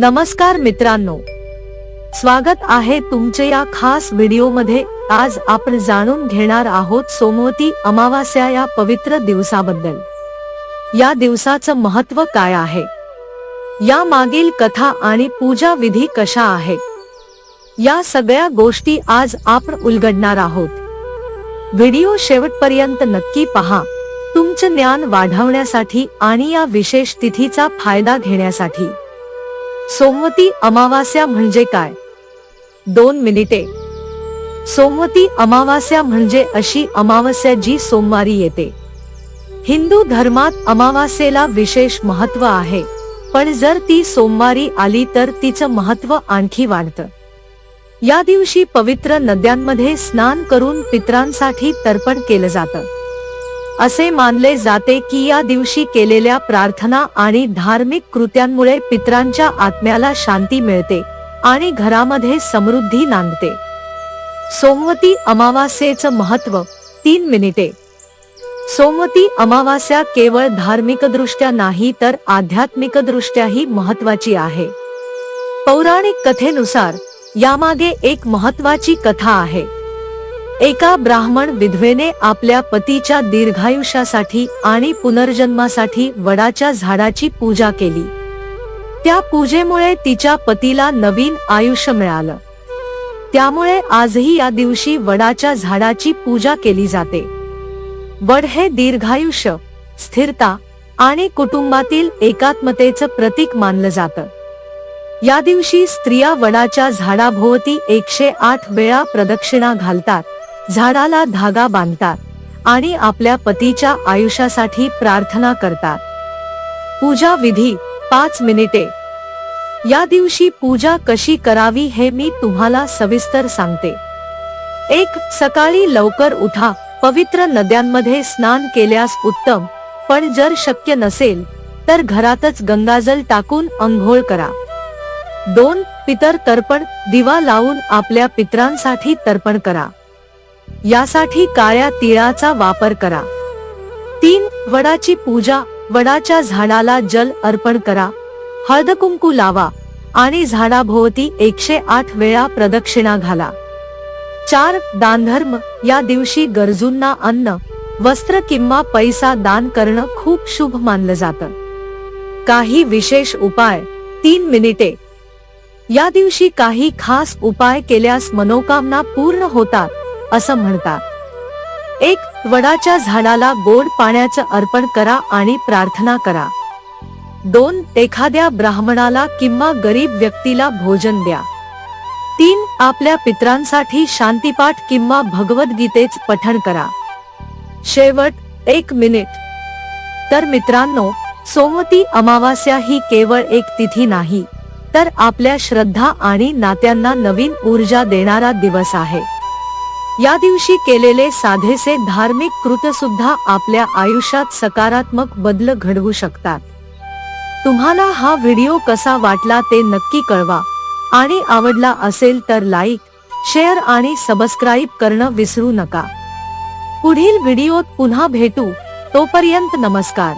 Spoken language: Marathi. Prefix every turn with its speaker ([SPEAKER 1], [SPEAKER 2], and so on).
[SPEAKER 1] नमस्कार मित्रांनो. स्वागत आहे तुमचे या खास व्हिडिओमध्ये. आज आपण जाणून घेणार आहोत सोमवती अमावास्या या पवित्र दिवसाबद्दल. या दिवसाचं महत्त्व काय आहे? या मागील कथा आणि पूजा विधी कशा आहेत? या सगळ्या गोष्टी आज आपण उलगडणार आहोत. व्हिडिओ शेवटपर्यंत नक्की पहा. तुमचं ज्ञान वाढवण्यासाठी आणि या विशेष तिथीचा फायदा घेण्यासाठी. सोमवती अमावास्या म्हणजे काय? दोन मिनिटे. सोमवती अमावास्या म्हणजे अशी अमावस्या जी सोमवारी येते. हिंदू धर्मात अमावास्येला विशेष महत्त्व आहे पण जर ती सोमवारी आली तर तिचं महत्त्व आणखी वाढतं. या दिवशी पवित्र नद्यांमध्ये स्नान करून पित्रांसाठी तर्पण केलं जातं. असे मानले जाते की या दिवशी केलेल्या प्रार्थना आणि धार्मिक कृत्यांमुळे पित्रांच्या आत्म्याला शांती मिळते आणि घरामध्ये समृद्धी नांदते. सोमवती अमावास्येचं महत्त्व तीन मिनिटे. सोमवती अमावास्या केवळ धार्मिकदृष्ट्या नाही तर आध्यात्मिकदृष्ट्याही महत्वाची आहे. पौराणिक कथेनुसार यामागे एक महत्वाची कथा आहे. एका ब्राह्मण विधवेने आपल्या पतीच्या दीर्घायुष्यासाठी आणि पुनर्जन्मासाठी वडाच्या झाडाची पूजा केली. त्या पूजेमुळे तिच्या पतीला नवीन आयुष्य मिळालं. त्यामुळे आजही या दिवशी वडाच्या झाडाची पूजा केली जाते. वड हे दीर्घायुष्य स्थिरता आणि कुटुंबातील एकात्मतेचं प्रतीक मानलं जातं. या दिवशी स्त्रिया वडाच्या झाडाभोवती एकशे आठ वेळा प्रदक्षिणा घालतात. झाडाला धागा बांधतात आणि आपल्या पतीच्या आयुष्यासाठी प्रार्थना करतात. पूजा विधी पाच मिनिटे. या दिवशी पूजा कशी करावी हे मी तुम्हाला सविस्तर सांगते. एक सकाळी लवकर उठा. पवित्र नद्यांमध्ये स्नान केल्यास उत्तम पण जर शक्य नसेल तर घरातच गंगाजल टाकून अंघोळ करा. दोन पितर तर्पण. दिवा लावून आपल्या पित्रांसाठी तर्पण करा. यासाठी काळ्या तिळाचा वापर करा. तीन वडाची पूजा वडाच्या झाडाला जल अर्पण करा. हळद कुंकू लावा आणि झाडाभोवती एकशे आठ वेळा प्रदक्षिणा घाला. चार दानधर्म या दिवशी गरजूंना अन्न वस्त्र किंवा पैसा दान करणं खूप शुभ मानलं जातं. काही विशेष उपाय तीन मिनिटे. या दिवशी काही खास उपाय केल्यास मनोकामना पूर्ण होतात. असं म्हणतात एक वडाच्या झाडाला गोड पाण्याचं अर्पण करा आणि प्रार्थना करा. दोन एखाद्या ब्राह्मणाला किंवा गरीब व्यक्तीला भोजन द्या. तीन आपल्या पित्रांसाठी शांतीपाठ किंवा भगवद्गीतेच पठण करा. शेवट एक मिनिट. तर मित्रांनो सोमवती अमावास्या ही केवळ एक तिथी नाही तर आपल्या श्रद्धा आणि नात्यांना नवीन ऊर्जा देणारा दिवस आहे. या दिवशी केलेले साधेसे धार्मिक कृत सुद्धा आपल्या आयुष्यात सकारात्मक बदल घडवू शकतात. तुम्हाला हा व्हिडिओ कसा वाटला ते नक्की कळवा. आणि आवडला असेल तर लाईक शेअर आणि सबस्क्राईब करणं विसरू नका. पुढील व्हिडिओत पुन्हा भेटू. तोपर्यंत नमस्कार.